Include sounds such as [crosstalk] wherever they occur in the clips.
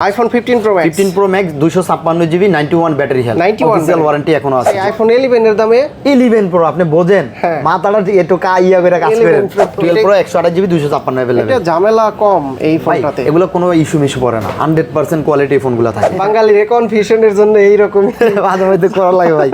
IPhone fifteen pro max fifteen pro max দুশো ছাপ্পান্ন GB ninety one battery health 91 official battery। Warranty এখনও আছে। IPhone eleven এর দামে? ইলেভেন প্রো আপনি বোঝেন? হ্যাঁ। মাথাটা একটু কা ইয়া করে কাজ করেন Pro, টুয়েলভ প্রো একশো আঠাশ জিবি দুশো ছাপ্পান্ন এটা ঝামেলা কম এই ফোনটাতে। এগুলো কোনো ইস্যু মিস্যু পড়ে না। হান্ড্রেড পার্সেন্ট কোয়ালিটি ফোনগুলো থাকে। বাঙালির কনফিউশনের জন্য এইরকম [laughs] মাঝে মধ্যে করা লাগে ভাই।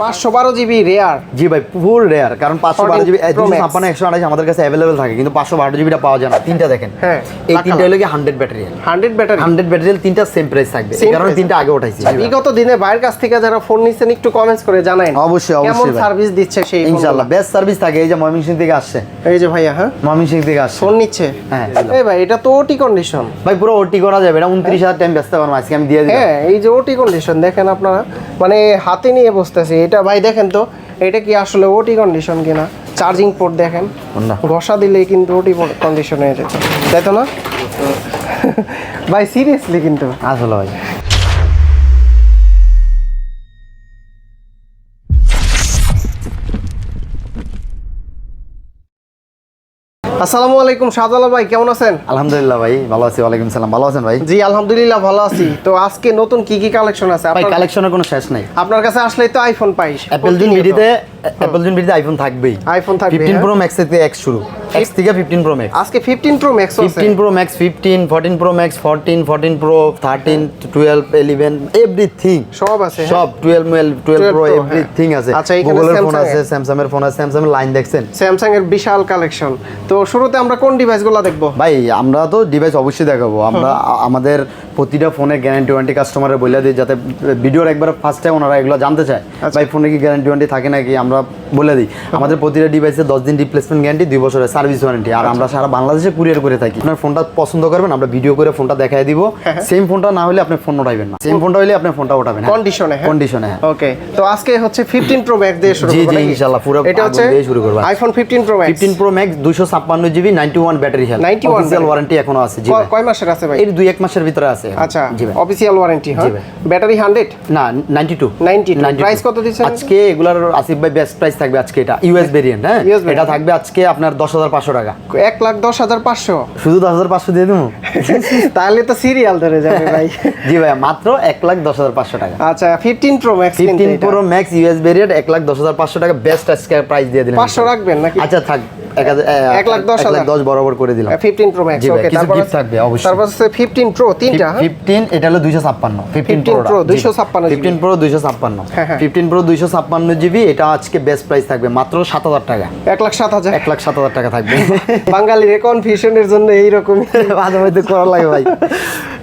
পাঁচশো বারো জিবি রেয়ার জি ভাই ফুল রেয়ার কারণ পাঁচশো বারো 14 জিবি Pro দুশো Max। ছাপ্পান্ন একশো আঠাশ আমাদের কাছে অ্যাভেলেবেল থাকে কিন্তু পাঁচশো বারো জিবিটা পাওয়া যায় না। তিনটা দেখেন। হ্যাঁ, এই তিনটা। হলো কি hundred battery hundred battery hundred battery তিনটা সেম প্রাইস থাকবে। এই কারণে তিনটা আগে উঠাইছি। বিগত দিনে বাইরের কাছ থেকে যারা ফোন নিচ্ছেন একটু কমেন্টস করে জানাই অবশ্যই, অবশ্যই কেমন সার্ভিস দিচ্ছে সেই ইনশাল্লাহ বেস্ট সার্ভিস থাকে এই যে ময়মনসিং থেকে আসছে। এই যে ভাইয়া হ্যাঁ? ময়মনসিং থেকে আসছে। ফোন নিচ্ছে? হ্যাঁ। এই ভাই এটা তো ওটি কন্ডিশন ভাই পুরো ওটি করা যাবে এটা টাইম ব্যস্ত পারব আজকে আমি দিয়ে দিই হ্যাঁ এই যে ওটি কন্ডিশন দেখেন আপনারা মানে হাতে নিয়ে বসতেছে। এটা ভাই দেখেন তো এটা কি আসলে ওটি কন্ডিশন কিনা? চার্জিং পোর্ট দেখেন? ঘষা দিলেই কিন্তু ওটি কন্ডিশন হয়ে যেত তাই তো না? ভাই সিরিয়াসলি কিন্তু। আসলে ভাই। আসসালামু আলাইকুম শাহজালাল ভাই কেমন আছেন? আলহামদুলিল্লাহ ভাই ভালো আছি ওয়ালাইকুম সালাম ভালো আছেন ভাই? জি আলহামদুলিল্লাহ ভালো আছি। তো আজকে নতুন কি কি কালেকশন আছে? ভাই আপনার- কালেকশনের কোনো শেষ নাই। আপনার কাছে আসলেই তো আইফোন পাই। অ্যাপেল জুন ভিডিতে অ্যাপেল জুন ভিডিতে আইফোন থাকবেই। আইফোন থাকবে, ফিফটিন হ্যাঁ। প্রো ম্যাক্স থেকে এক্স শুরু। এক্স থেকে ফিফটিন প্রো ম্যাক্স আজকে fifteen pro max fifteen pro max fifteen fourteen pro max fourteen fourteen pro thirteen twelve eleven everything সব আছে হ্যাঁ? সব টুয়েলভ মেল 12 প্রো। এভরিথিং আছে। আচ্ছা, এখানে ফোন আছে স্যামসাং এর ফোন আছে স্যামসাং এর লাইন দেখছেন। স্যামসাং এর বিশাল কালেকশন তো শুরুতে আমরা কোন ডিভাইসগুলো দেখব? ভাই আমরা তো ডিভাইস অবশ্যই দেখাবো। আমরা আমাদের প্রতিটা ফোনে গ্যারান্টি ওয়ারেন্টি কাস্টমারে বলে দিই যাতে ভিডিওর একবার ফার্স্ট টাইম ওনারা এগুলো জানতে চায়। আচ্ছা। ভাই ফোনে কি গ্যারান্টি ওয়ারেন্টি থাকে নাকি আমরা বলে দিই। আমাদের প্রতিটা ডিভাইসে দশ দিন রিপ্লেসমেন্ট গ্যারান্টি দুই বছরের সার্ভিস ওয়ারেন্টি আর আচ্ছা। আমরা সারা বাংলাদেশে কুরিয়ার করে থাকি। আপনার ফোনটা পছন্দ করবেন আমরা ভিডিও করে ফোনটা দেখাই দিব। হ্যাঁ, হ্যাঁ। সেম ফোনটা না হলে আপনি ফোন ওঠাবেন না। সেম ফোনটা হলে আপনি ফোনটা উঠাবেন কন্ডিশনে কন্ডিশনে ওকে তো আজকে হচ্ছে 15 প্রো ম্যাক্স দিয়ে শুরু করব জি ইনশাআল্লাহ পুরো এটা হচ্ছে শুরু করব। IPhone 15 pro max 15 pro max 256 বাউান্ন GB ninety one battery health ninety one warranty এখনও আছে কয় মাসের আছে ভাই? এর দুই এক মাসের ভিতরে আছে। আচ্ছা জি অফিসিয়াল ওয়ারেন্টি হ্যাঁ? ব্যাটারি হান্ড্রেড না নাইনটি টু নাইনটি প্রাইস কত দিচ্ছেন? আজকে এগুলার আসিফ ভাই বেস্ট প্রাইস থাকবে আজকে এটা ইউএস ভেরিয়েন্ট হ্যাঁ? এটা থাকবে আজকে আপনার দশ হাজার পাঁচশো টাকা। এক লাখ দশ হাজার পাঁচশো? শুধু দশ হাজার পাঁচশো দিয়ে দেবো? [laughs] তাহলে তো সিরিয়াল ধরে যাবে ভাই। [laughs] জি ভাই মাত্র এক লাখ দশ হাজার পাঁচশো টাকা। আচ্ছা fifteen pro max fifteen pro max US variant এক লাখ দশ হাজার পাঁচশো টাকা বেস্ট আজকে প্রাইস দিয়ে দিলাম পাঁচশো রাখবেন নাকি? আচ্ছা থাক এক লাখ দশ লাখ দশ বরাবর করে দিলাম। 15 প্রো ম্যাক্স ওকে তারপর থাকবে, অবশ্যই। তারপর হচ্ছে 15 প্রো তিনটা? হ্যাঁ? ফিফটিন এটা হলো দুইশো ছাপ্পান্ন ফিফটিন 15 Pro, 256 ফিফটিন প্রো দুইশো ছাপ্পান্ন হ্যাঁ, হ্যাঁ। ফিফটিন প্রো দুইশো ছাপ্পান্ন জিবি এটা আজকে বেস্ট প্রাইস থাকবে মাত্র সাত হাজার টাকা। এক লাখ সাত হাজার। এক লাখ সাত হাজার টাকা থাকবে। [laughs] বাঙালির কনফিউশনের জন্য এইরকম [laughs] করা লাগে ভাই।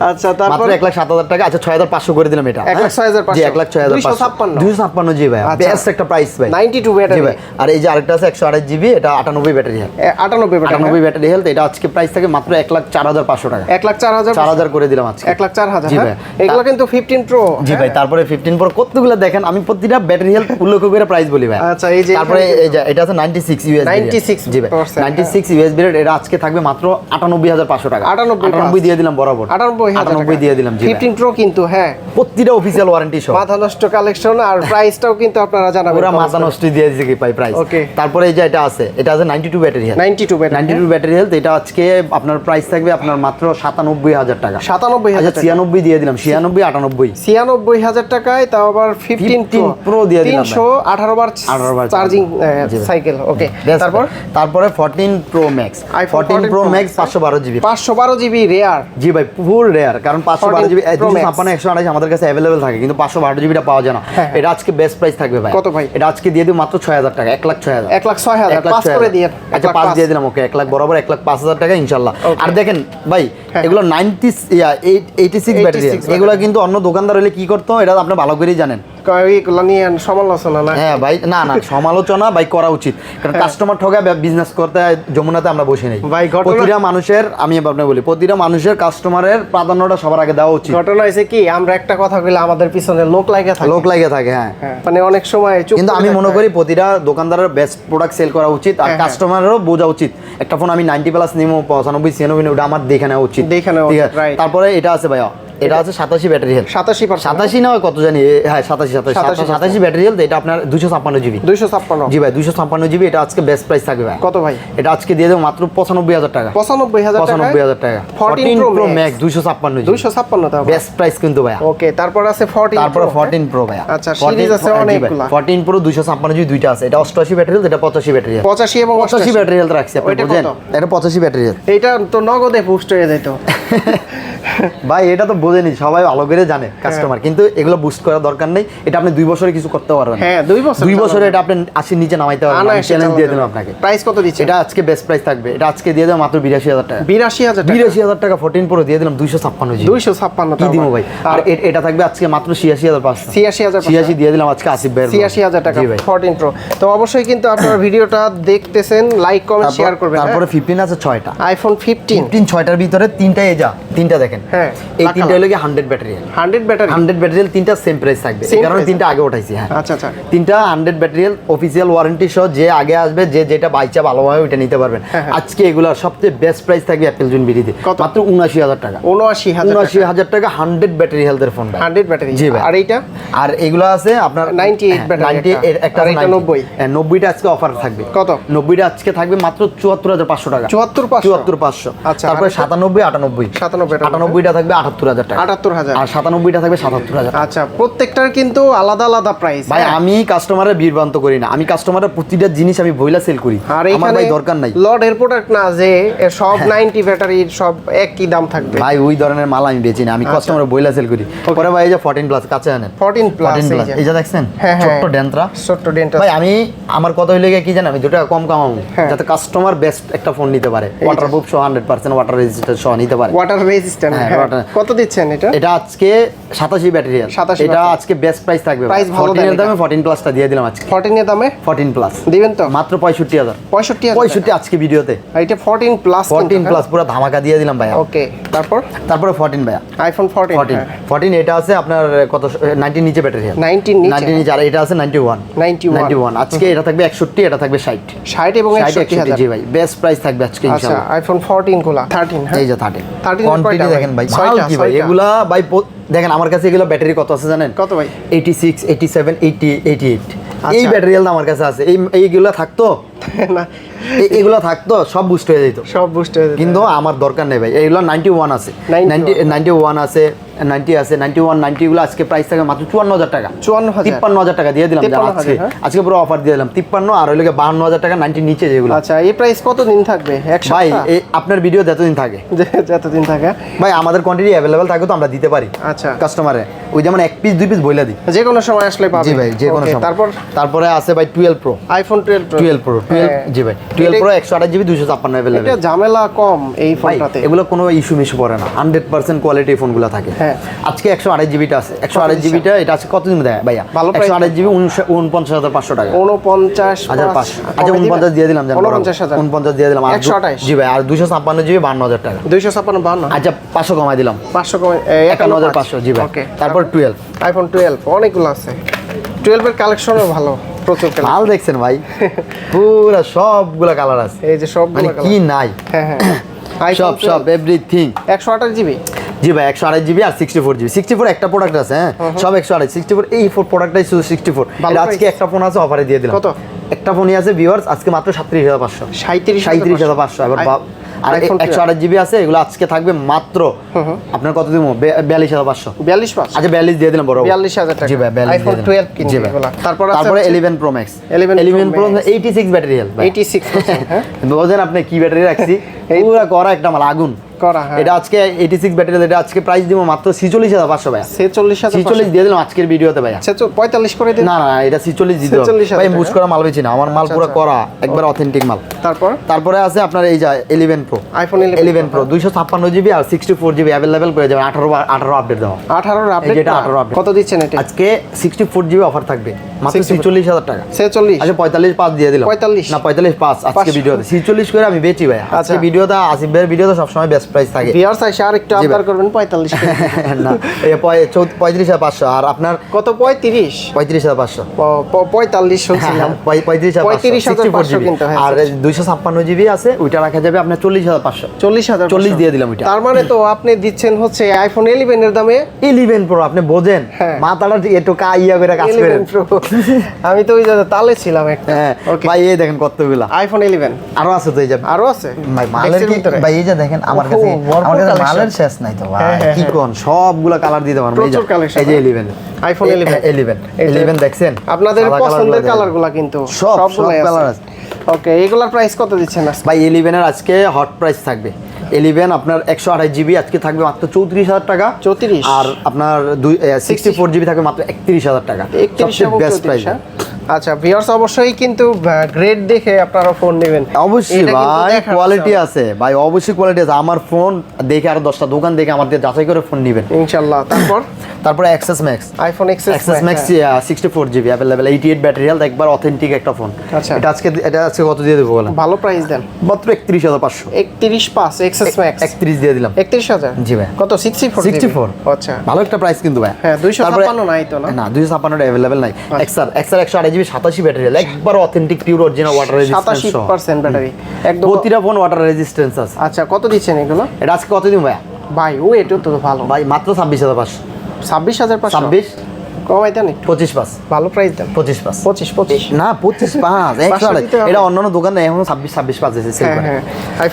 আচ্ছা তারপর এক লাখ সাত হাজার টাকা আচ্ছা ছয় হাজার পাঁচশো করে দিলাম এটা। এক লাখ ছয় হাজার পাঁচশো। এক লাখ ছয় হাজার 256 দুইশো ছাপ্পান্ন। জি ভাই আচ্ছা। বেস্ট একটা প্রাইস ভাই। 92 জি ব্যাটারি ভাই আর এই যে আরেকটা আছে একশো আঠাশ জিবি এটা আটানব্বই ব্যাটারি হেলথ আটানব্বই আটানব্বই ব্যাটারি হেলথ এটা আজকে প্রাইস থাকে মাত্র এক লাখ চার হাজার পাঁচশো টাকা। এক লাখ চার হাজার চার হাজার করে দিলাম আজকে। এক লাখ চার হাজার জি হ্যাঁ? ভাই। এগুলো কিন্তু ফিফটিন প্রো জি ভাই তারপরে ফিফটিন প্রো কতগুলো দেখেন? আমি প্রতিটা ব্যাটারি হেলথ উল্লেখ করে প্রাইস বলি ভাই। আচ্ছা, এই যে তারপরে এটা আছে 96 ইউএস 96 জি ভাই percent, 96 ইউএস বিরেট এটা আজকে থাকবে মাত্র 98500 টাকা। 98 98 দিয়ে দিলাম বরাবর। আটানব্বই হাজার 98 দিয়ে দিলাম জি ফিফটিন প্রো কিন্তু হ্যাঁ। প্রতিটা অফিসিয়াল ওয়ারেন্টি সহ। মাথা নষ্ট কালেকশন আর প্রাইসটাও কিন্তু আপনারা জানাবেন পুরো মাথা নষ্ট দিয়ে দিয়েছে কি পাই প্রাইস. তারপরে এই যে এটা আছে এটা আছে 92 battery health 92 battery 92 battery health এটা আজকে আপনার প্রাইস থাকবে আপনার মাত্র 97000 টাকা সাতানব্বই আচ্ছা হাজার টাকা 96 দিয়ে দিলাম 96 98 ছিয়ানব্বই হাজার টাকায় তাও আবার ফিফটিন 15 Pro দিয়ে দিলাম তিনশো আঠারো বার 18 বার চার্জিং জি ভাই। সাইকেল ওকে Best তারপর তারপরে 14 Pro Max iPhone 14 Pro 14 Pro Max Max, 512 GB পাঁচশো বারো জিবি রেয়ার জি ভাই ফুল রেয়ার কারণ 512 জিবি 14 Pro Max। 256 128 আমাদের কাছে अवेलेबल থাকে কিন্তু 512 জিবিটা পাওয়া যায় না হ্যাঁ। এটা আজকে বেস্ট প্রাইস থাকবে ভাই কত ভাই? এটা আজকে দিয়ে দিই মাত্র 6000 টাকা 1 লাখ 6000 এক লাখ ছয় হাজার এক লাখ পাস ছয় করে হাজার। দিয়ে আচ্ছা পাঁচ দিয়ে দিলাম ওকে এক লাখ বরাবর এক লাখ পাঁচ হাজার টাকা ইনশাল্লাহ। আর দেখেন ভাই হ্যাঁ। এগুলো নাইনটি এইটি সিক্স ব্যাটারি 86 এগুলো কিন্তু অন্য দোকানদার হলে কি করতো এটা আপনি ভালো করেই জানেন। এইগুলো নিয়ে সমালোচনা না? হ্যাঁ ভাই না না সমালোচনা ভাই করা উচিত। কারণ কাস্টমার ঠকা বিজনেস করতে যমুনাতে আমরা বসে নেই। ভাই, প্রতিটা মানুষের আমি আপনাকে বলি প্রতিটা মানুষের কাস্টমারের প্রাধান্যটা সবার আগে দেওয়া উচিত। ঘটনা হয়েছে কি আমরা একটা কথা বলে আমাদের পিছনে লোক লাগে থাকে। লোক লাগে থাকে হ্যাঁ। হ্যাঁ, মানে অনেক সময় কিন্তু আমি মনে করি প্রতিটা দোকানদারের বেস্ট প্রোডাক্ট সেল করা উচিত আর হ্যাঁ, হ্যাঁ। কাস্টমারেরও বোঝা উচিত। একটা ফোন আমি নাইনটি প্লাস নিমো পঁচানব্বই ছিয়ানব্বই নিবো, ওটা আমার দেখে নেওয়া উচিত। দেখে নেওয়া. তারপরে এটা আছে ভাইয়া এটা আছে সাতাশি ব্যাটারি হেলথ সাতাশি সাতাশি না কত জানি? হ্যাঁ সাতাশি সাতাশি। সাতাশি ব্যাটারি হেলথ এটা আপনার দুশো ছাপ্পান্ন জিবি দুইশো ছাপ্পান্ন। জি ভাই দুশো ছাপ্পান্ন জিবি এটা আজকে বেস্ট প্রাইস থাকবে ভাই। কত ভাই? এটা আজকে দিয়ে দেবো মাত্র পঁচানব্বই হাজার টাকা। পঁচানব্বই হাজার পঁচানব্বই হাজার টাকা। 14 ফোরটিন প্রো ম্যাক্স দুশো ছাপ্পান্ন দুইশো ছাপ্পান্ন বেস্ট প্রাইস কিন্তু ভাইয়া। ওকে তারপর আছে ফর্টি তারপরে ফোরটিন প্রো ভাইয়া। আচ্ছা, series আছে অনেকগুলা। ফোরটিন প্রো দুশো ছাপ্পান্ন জিবি দুইটা আছে। এটা অষ্টআশি ব্যাটারি হেলথ এটা পঁচাশি ব্যাটারি পঁচাশি এবং পঁচাশি ব্যাটারি হেলথ রাখছি আপনি বুঝেন? এটা পঁচাশি ব্যাটারি হেলথ এইটা তো নগদে বুস্ট হয়ে যেত। ভাই এটা তো বোঝেনি সবাই ভালো করে জানে কাস্টমার কিন্তু এগুলো বুস্ট করার দরকার নেই এটা আপনি দুই বছরে কিছু করতে পারবেন হ্যাঁ দুই বছর দুই বছরে এটা আপনি আশির নিচে নামাইতে পারবেন আমি চ্যালেঞ্জ দিয়ে দিলাম আপনাকে। প্রাইস কত দিচ্ছে এটা আজকে বেস্ট প্রাইস থাকবে এটা আজকে দিয়ে দেবো মাত্র বিরাশি হাজার টাকা। বিরাশি হাজার বিরাশি হাজার টাকা ফোরটিন প্রো দিয়ে দিলাম দুইশো ছাপ্পান্ন জি দুইশো ছাপ্পান্ন কি দিব ভাই? আর এটা থাকবে আজকে মাত্র ছিয়াশি হাজার পাঁচশো। ছিয়াশি হাজার ছিয়াশি দিয়ে দিলাম আজকে আসিফ ভাই ছিয়াশি হাজার টাকা জি ভাই। ফোরটিন প্রো তো অবশ্যই কিন্তু আপনারা ভিডিওটা দেখতেছেন লাইক কমেন্ট শেয়ার করবেন হ্যাঁ? তারপরে ফিফটিন আছে ছয়টা। আইফোন ফিফটিন ফিফটিন ছয়টার ভিতরে তিনটাই যা তিনটা দেখেন। হ্যাঁ, এই তিনটা। হলো কি hundred battery hundred battery hundred battery তিনটা সেম প্রাইস থাকবে। এই কারণে তিনটা আগে উঠাইছি হ্যাঁ। আচ্ছা আচ্ছা। তিনটা হান্ড্রেড ব্যাটারিয়াল অফিসিয়াল ওয়ারেন্টি সহ যে আগে আসবে যে যেটা বাইচা ভালোভাবে ওইটা নিতে পারবেন। হ্যাঁ, হ্যাঁ। আজকে এগুলোর সবচেয়ে বেস্ট প্রাইস থাকবে অ্যাপেল জুন বিডিতে মাত্র উনআশি হাজার টাকা। উনআশি উনআশি হাজার টাকা হান্ড্রেড ব্যাটারি হেলথের ফোন হান্ড্রেড ব্যাটারি জি ভাই। আর এইটা? আর এগুলো আছে আপনার 98 battery নাইনটি একটা। একটা আর আছে এটা 90 90 হ্যাঁ, নব্বইটা আজকে অফার থাকবে। কত? নব্বইটা আজকে থাকবে মাত্র চুয়াত্তর হাজার পাঁচশো টাকা। চুয়াত্তর পাঁচশো? চুয়াত্তর পাঁচশো। আচ্ছা, তারপরে সাতানব্বই আটানব্বই। সাতানব্বই। আটানব্বইটা থাকবে আটাত্তর হাজার টাকা। আটাত্তর হাজার। আর সাতানব্বইটা থাকবে সাতাত্তর হাজার আচ্ছা প্রত্যেকটার কিন্তু আলাদা আলাদা প্রাইস ভাই আমি কাস্টমারের বিভ্রান্ত করি না। আমি কাস্টমারের প্রতিটা জিনিস আমি বইলা সেল করি। আর আমার ভাই দরকার নাই। লর্ডের প্রোডাক্ট না যে সব ব্যাটারির সব একই দাম থাকবে। ভাই ওই ধরনের মাল আমি বেচি না। আমি। কাস্টমারের বইলা সেল করি। পরে ভাই এই যে ফোরটিন প্লাস কাছে আনেন। ফোরটিন প্লাস এই যে। দেখছেন? হ্যাঁ, হ্যাঁ। ডেন্টরা। ভাই আমি আমার কথা হইলে কি জানেন? আমি দুটো কম কামাবো। হ্যাঁ। যাতে কাস্টমার বেস্ট একটা ফোন নিতে পারে। যে। ওয়াটার প্রুফ সহ হান্ড্রেড পার্সেন্ট ওয়াটার রেজিস্টার সহ নিতে পারে। ওয়াটার রেজিস্ট্যান্ট হ্যাঁ, কত দিচ্ছেন এটা? এটা আজকে সাতাশি ব্যাটারি 87 এটা আজকে বেস্ট প্রাইস থাকবে Price ভালো দেন দামে ফোরটিন প্লাসটা দিয়ে দিলাম আজকে। ফোরটিনের দামে? ফোরটিন প্লাস দিবেন তো? মাত্র পঁয়ষট্টি হাজার। পঁয়ষট্টি হাজার পঁয়ষট্টি আজকে ভিডিওতে আর এটা ফোরটিন প্লাস ফোরটিন প্লাস পুরো ধামাকা দিয়ে দিলাম ভাইয়া। ওকে তারপর? তারপরে ফোরটিন ভাইয়া। আইফোন ফোরটিন ফোরটিন ফোরটিন এটা আছে আপনার কত নাইনটিন নিচে ব্যাটারি নাইনটিন নিচে। নাইনটিন নিচে আর এটা আছে নাইনটি ওয়ান 91 নাইনটি ওয়ান আজকে এটা থাকবে একষট্টি এটা থাকবে ষাট। ষাট এবং ষাট একষট্টি একষট্টি হাজার। জি ভাই। বেস্ট প্রাইস থাকবে আজকে আচ্ছা আইফোন ফোরটিনগুলা থার্টিন হ্যাঁ? এই যে থার্টিন 13 এর কোয়ান্টিটি দেখেন ভাই। ভাই? কি ভাই ছয়টা। এগুলা ভাই দেখেন আমার কাছে এগুলো ব্যাটারি কত আছে জানেন? কত ভাই? Eighty six eighty seven eighty eighty eight এই ব্যাটারিয়াল ব্যাটারি আমার কাছে আছে। এই এইগুলো থাকতো? [laughs] না এগুলো থাকতো সব বুস্ট হয়ে যেত। সব বুঝতে কিন্তু আমার দরকার নেই ভাই এইগুলো নাইনটি ওয়ান আছে। 91 নাইনটি নাইনটি ওয়ান আছে নাইনটি আছে নাইনটি ওয়ান নাইনটি গুলো আজকে প্রাইস থাকে মাত্র চুয়ান্ন হাজার টাকা। চুয়ান্ন তিপ্পান্ন হাজার টাকা দিয়ে দিলাম আজকে। হ্যাঁ? আজকে পুরো অফার দিয়ে দিলাম। তিপ্পান্ন আর হইলে বাহান্ন হাজার টাকা নাইনটি নিচে যেগুলো। আচ্ছা এই প্রাইস কত দিন থাকবে? এক ভাই আপনার ভিডিও যতদিন থাকে। [laughs] যতদিন থাকে। ভাই আমাদের কোয়ান্টিটি অ্যাভেলেবেল থাকে তো আমরা দিতে পারি। আচ্ছা। কাস্টমারে ওই যেমন এক পিস দুই পিস বইলা দিই। যে কোনো সময় আসলে পাবে জি ভাই যে কোনো সময়। তারপর? তারপরে আছে ভাই twelve pro iPhone twelve pro twelve pro twelve জি ভাই। টুয়েলভ এটা- প্রো একশো আঠাশ জিবি দুশো ছাপ্পান্ন এটা ঝামেলা কম এই ফোনটাতে। এগুলো কোনো ইস্যু মিস্যু পড়ে না। হান্ড্রেড পার্সেন্ট কোয়ালিটি ফোনগুলো থাকে। হ্যাঁ। আজকে একশো আড়াই জিবিটা আছে। একশো আড়াই দিচ্ছে? জিবিটা এটা আছে কতদিন দেয় ভাইয়া? ভালো একশো price আড়াই জিবি উনপঞ্চাশ হাজার পাঁচশো টাকা। উনপঞ্চাশ হাজার পাঁচ- পাঁচশো। কমে আচ্ছা দিবেন? উনপঞ্চাশ দিয়ে দিলাম উনপঞ্চাশ হাজার। উনপঞ্চাশ দিয়ে দিলাম। আর 128 জি ভাই আর দুশো ছাপ্পান্ন জিবি বান্ন হাজার টাকা। দুইশো ছাপ্পান্ন বান্ন। আচ্ছা পাঁচশো কমাই দিলাম। পাঁচশো কমে একান্ন হাজার পাঁচশো জি ভাই। ওকে। তারপর টুয়েলভ আইফোন টুয়েলভ অনেকগুলো আছে। টুয়েলভের কালেকশনও ভালো। প্রচুর। মাল দেখছেন ভাই। পুরো সবগুলা কালার আছে। এই যে সব মানে কি নাই? হ্যাঁ হ্যাঁ। সব সব এভরিথিং একশো আঠাশ জিবি জি ভাই একশো আড়াই জিবি আর sixty four GB sixty four একটা প্রোডাক্ট আছে হ্যাঁ? সব একশো আড়াই সিক্সটি ফোর এই ফোর প্রোডাক্টটাই শুধু সিক্সটি ফোর আজকে একটা ফোন আছে অফারে দিয়ে দিলাম। কত? একটা ফোনই আছে ভিউয়ার্স আজকে মাত্র সাতত্রিশ হাজার পাঁচশো। সাঁত্রিশ সাঁত্রিশ হাজার পাঁচশো। এবার আর একশো আঠাশ জিবি আছে এগুলো আজকে থাকবে মাত্র আপনার কত দিব? বিয়াল্লিশ হাজার পাঁচশো। বিয়াল্লিশ আচ্ছা বিয়াল্লিশ দিয়ে দিলাম বড় বিয়াল্লিশ হাজার টাকা। জি ভাই বিয়াল্লিশ টুয়েলভ জি ভাই। তারপর তারপরে eleven pro max eleven eleven pro eighty six battery health eighty six বোঝেন আপনি কি ব্যাটারি রাখছি? পুরো করা একটা মাল আগুন। করা হ্যাঁ। এটা আজকে এইটি সিক্স ব্যাটারি এটা আজকে প্রাইস দিব মাত্র হাজার ছিচল্লিশ দিয়ে দিলাম আজকের ভিডিওতে ছেচল্লিশ পঁয়তাল্লিশ করে দিন। না না এটা ছিচল্লিশ দিতে ভাই বুঝ করা মাল না। আমার মাল আচ্ছা, পুরো আচ্ছা। করা একবার অথেন্টিক মাল। তারপর? তারপরে আছে আপনার এই যা eleven pro iPhone eleven eleven pro দুইশো ছাপ্পান্ন জিবি আর সিক্সটি ফোর জিবি অ্যাভেলেবেল করে যাবেন আঠারো আঠারো আপডেট দেওয়া আঠারোর আপডেট যেটা 18 update। কত দিচ্ছেন এটা? আজকে সিক্সটি ফোর জিবি অফার থাকবে। মাত্র 64 হাজার টাকা। ছেচল্লিশ। আচ্ছা পঁয়তাল্লিশ পাঁচ দিয়ে দিলাম। 45 না পঁয়তাল্লিশ পাঁচ আজকে। ভিডিওতে ছিচল্লিশ করে আমি বেচি ভাই আজকে আচ্ছা। ভিডিওতে আসিফ ভাইয়ের ভিডিওতে সবসময় বেস্ট প্রাইস থাকে। ভিউয়ার্স আইসা আর একটু আবদার করবেন পঁয়তাল্লিশ [laughs] না এই পঁয়- চৌ- পঁয়ত্রিশ হাজার পাঁচশো। আর আপনার কত? পঁয়ত্রিশ। পঁয়ত্রিশ হাজার পাঁচশো। প- প- পঁয়তাল্লিশ শুনছিলাম। [laughs] পঁয়- পঁয়ত্রিশ হাজার পাঁচশো, 35,500 কিন্তু, হ্যাঁ, আর দুইশো ছাপ্পান্ন জিবি আছে ওইটা রাখা যাবে আপনার চল্লিশ হাজার পাঁচশো। চল্লিশ হাজার 40 দিয়ে দিলাম ওইটা। তার মানে তো আপনি দিচ্ছেন হচ্ছে আইফোন ইলেভেন এর দামে? ইলেভেন প্রো আপনি বোঝেন? হ্যাঁ। মাথাটা একটু কা ইয়া করে কাজ করেন। আমি তো ওই যে তালে ছিলাম একটা। হ্যাঁ ভাই এই দেখেন কতগুলা। আইফোন ইলেভেন আরও আছে তো এই যে। আরও আছে? ভাই মালের কি ভাই এই যে দেখেন আমার কাছে ভরপুর আমার কাছে মালের শেষ নাই তো ভাই। হ্যাঁ, হ্যাঁ, কি হ্যাঁ। কোন? সবগুলা কালার দিতে পারব। এই যে এই যে হ্যাঁ। 11 আইফোন 11 11 11 দেখছেন? আপনাদের পছন্দের কালারগুলা কালারগুলা কিন্তু সব সব কালার আছে। ওকে এগুলার প্রাইস কত দিচ্ছেন ভাই 11 এর আজকে হট প্রাইস থাকবে। 11 আপনার 128 জিবি আজকে থাকবে মাত্র 34000 টাকা। 34 আর আপনার দুই 64 জিবি থাকবে মাত্র 31000 টাকা। একত্রিশ বেস্ট প্রাইস হ্যাঁ? আচ্ছা ভিউয়ার্স অবশ্যই কিন্তু গ্রেড দেখে আপনারা ফোন নেবেন। অবশ্যই ভাই কোয়ালিটি আছে। ভাই অবশ্যই কোয়ালিটি আছে। আমার ফোন দেখে আর দশটা দোকান দেখে আমার দিয়ে যাচাই করে ফোন নেবেন। ইনশাআল্লাহ তারপর? তারপরে XS max iPhone XS max sixty four GB available eighty eight battery health একবার অথেন্টিক একটা ফোন আচ্ছা। এটা আজকে এটা আজকে কত দিয়ে দেবো ভালো প্রাইস দেন। মাত্র একত্রিশ হাজার পাঁচশো। একত্রিশ পাঁচ এক্সএস ম্যাক্স 31 জিবি 87 ব্যাটারি একবার authentic pure original water resistance battery একদম। প্রতিটা ফোন ওয়াটার রেজিস্ট্যান্স আছে। আচ্ছা কত দিচ্ছেন এগুলো? এটা আজকে কত ভাই? ও এটা ভালো। ভাই মাত্র 26500 26500 26 কমাই দেন একটু। পঁচিশ পাঁচ। ভালো প্রাইস দেন। পঁচিশ পাঁচ। পঁচিশ পঁচিশ। না পঁচিশ পাঁচ একশো পাঁচশো আড়াই। দিতে হবে। এটা অন্যান্য দোকানে এখন ছাব্বিশ ছাব্বিশ পাঁচ এসে সেল করে।